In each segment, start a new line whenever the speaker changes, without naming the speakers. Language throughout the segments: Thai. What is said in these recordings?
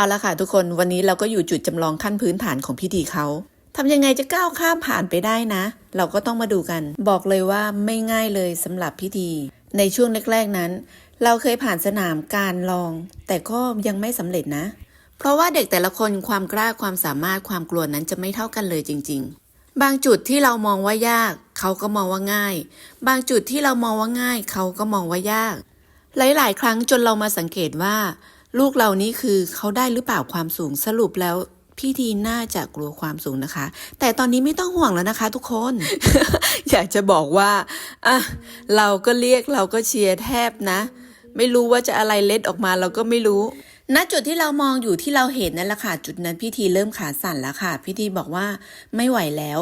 เอาละค่ะทุกคนวันนี้เราก็อยู่จุดจำลองขั้นพื้นฐานของพิธีเขาทำยังไงจะก้าวข้ามผ่านไปได้นะ เราก็ต้องมาดูกัน บอกเลยว่าไม่ง่ายเลยสำหรับพิธี ในช่วงแรกๆนั้น เราเคยผ่านสนามการลอง แต่ก็ยังไม่สำเร็จนะ เพราะว่าเด็กแต่ละคนความกล้าความสามารถความกลัวนั้นจะไม่เท่ากันเลยจริง ๆ บางจุดที่เรามองว่ายาก เขาก็มองว่าง่าย บางจุดที่เรามองว่าง่าย เขาก็มองว่ายาก หลายๆ ครั้งจนเรามาสังเกตว่า ลูกเรานี่คือเขาได้หรือเปล่าความสูงสรุปแล้วพี่ทีน่าจะกลัวความสูงนะคะ แต่ตอนนี้ไม่ต้องห่วงแล้วนะคะ ทุกคน อยากจะบอกว่าอะเราก็เรียกเราก็เชียร์แทบนะ ไม่รู้ว่าจะอะไรเล็ดออกมาเราก็ไม่รู้ณจุดที่เรามองอยู่ที่เราเห็นนั่นแหละค่ะจุดนั้นพี่ทีเริ่มขาสั่นแล้วค่ะพี่ทีบอกว่าไม่ไหวแล้ว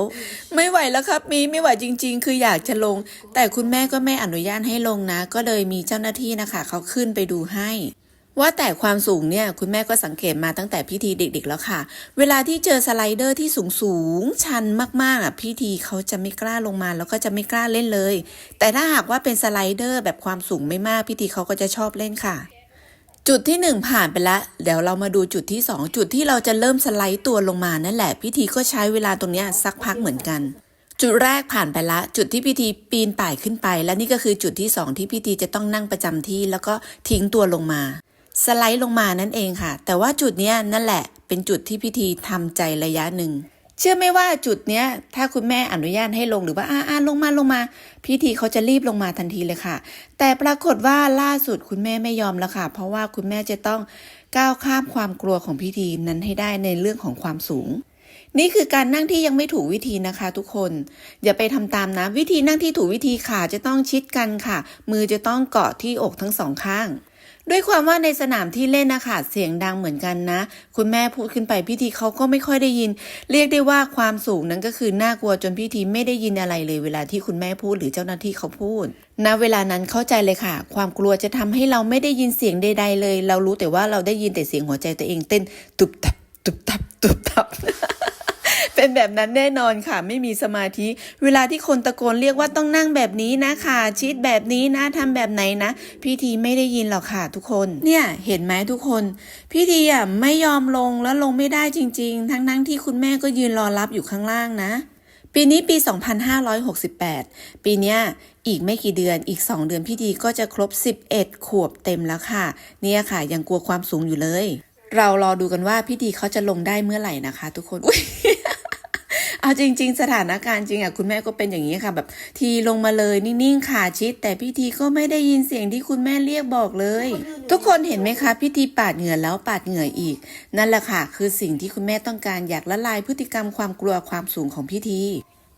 ไม่ไหวแล้วครับมีไม่ไหวจริง ๆ คืออยากจะลง แต่คุณแม่ก็ไม่อนุญาตให้ลงนะ ก็เลยมีเจ้าหน้าที่นะคะเขาขึ้นไปดูให้ ว่าแต่ความสูงเนี่ยคุณแม่ก็สังเกตมาตั้งแต่พิธีเด็ก ๆ แล้วค่ะ เวลาที่เจอสไลเดอร์ที่สูงสูงๆชันมากๆอะพิธีเขาจะไม่กล้าลงมาแล้วก็จะไม่กล้าเล่นเลย แต่ถ้าหากว่าเป็นสไลเดอร์แบบความสูงไม่มากพิธีเขาก็จะชอบเล่นค่ะจุดที่หนึ่งผ่านไปแล้วเดี๋ยวเรามาดูจุดที่สองจุดที่เราจะเริ่มสไลด์ตัวลงมานั่นแหละ พิธีก็ใช้เวลาตรงเนี้ยสักพักเหมือนกัน จุดแรกผ่านไปละจุดที่พิธีปีนป่ายขึ้นไป และนี่ก็คือจุดที่สองที่พิธีจะต้องนั่งประจำที่ แล้วก็ทิ้งตัวลงมา สไลด์ลงมานั่นเองค่ะ แต่ว่าจุดนี้นั่นแหละ เป็นจุดที่พิธีทำใจระยะหนึ่ง เชื่อไหมว่าจุดเนี้ย ถ้าคุณแม่อนุญาตให้ลงหรือว่าอ่าอ่าลงมาลงมา พิธีเขาจะรีบลงมาทันทีเลยค่ะ แต่ปรากฏว่าล่าสุดคุณแม่ไม่ยอมแล้วค่ะ เพราะว่าคุณแม่จะต้องก้าวข้ามความกลัวของพิธีนั้นให้ได้ในเรื่องของความสูงนี่คือการนั่งที่ยังไม่ถูกวิธีนะคะทุกคน อย่าไปทำตามนะ วิธีนั่งที่ถูกวิธีขาจะต้องชิดกันค่ะ มือจะต้องเกาะที่อกทั้งสองข้าง ด้วยความว่าในสนามที่เล่นนะคะเสียงดังเหมือนกันนะ คุณแม่พูดขึ้นไปพิธีเขาก็ไม่ค่อยได้ยิน เรียกได้ว่าความสูงนั้นก็คือน่ากลัวจนพิธีไม่ได้ยินอะไรเลยเวลาที่คุณแม่พูดหรือเจ้าหน้าที่เขาพูดณเวลานั้นเข้าใจเลยค่ะ ความกลัวจะทำให้เราไม่ได้ยินเสียงใด ๆ เลย เรารู้แต่ว่าเราได้ยินแต่เสียงหัวใจตัวเองเต้นตุบตับตุบตับตุบตับ เป็นแบบนั้นแน่นอนค่ะ ไม่มีสมาธิ เวลาที่คนตะโกนเรียกว่าต้องนั่งแบบนี้นะค่ะชิดแบบนี้นะทำแบบไหนนะ พี่ทีไม่ได้ยินหรอกค่ะทุกคน เนี่ยเห็นไหมทุกคน พี่ทีอะไม่ยอมลงแล้วลงไม่ได้จริง ๆ ทั้งๆที่คุณแม่ก็ยืนรอรับอยู่ข้างล่างนะ ปีนี้ปี 2568 ปีเนี้ยอีกไม่กี่เดือนอีก 2 เดือนพี่ดีก็จะครบ 11 ขวบเต็มแล้วค่ะ เนี่ยค่ะ ยังกลัวความสูงอยู่เลย เรารอดูกันว่าพี่ดีเขาจะลงได้เมื่อไหร่นะคะ ทุกคนอุ๊ย เอาจริง ๆ สถานการณ์จริงอะคุณแม่ก็เป็นอย่างนี้ค่ะ แบบทีลงมาเลยนิ่งๆขาชิด แต่พี่ทีก็ไม่ได้ยินเสียงที่คุณแม่เรียกบอกเลย ทุกคนเห็นไหมคะพี่ทีปาดเหงื่อแล้วปาดเหงื่ออีก นั่นแหละค่ะ คือสิ่งที่คุณแม่ต้องการอยากละลายพฤติกรรมความกลัวความสูงของพี่ที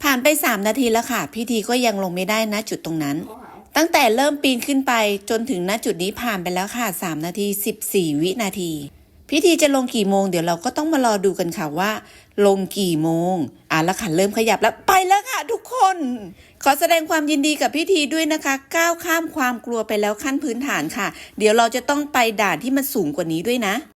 ผ่านไป 3 นาทีแล้วค่ะพี่ทีก็ยังลงไม่ได้นะจุดตรงนั้นตั้งแต่เริ่มปีนขึ้นไปจนถึงณจุดนี้ผ่านไปแล้วค่ะ 3 นาที 14 วินาที พิธีจะลงกี่โมง เดี๋ยวเราก็ต้องมารอดูกันค่ะว่า ลงกี่โมงอะแล้วค่ะเริ่มขยับแล้วไปแล้วค่ะทุกคน ขอแสดงความยินดีกับพิธีด้วยนะคะ ก้าวข้ามความกลัวไปแล้วขั้นพื้นฐานค่ะ เดี๋ยวเราจะต้องไปด่านที่มันสูงกว่านี้ด้วยนะ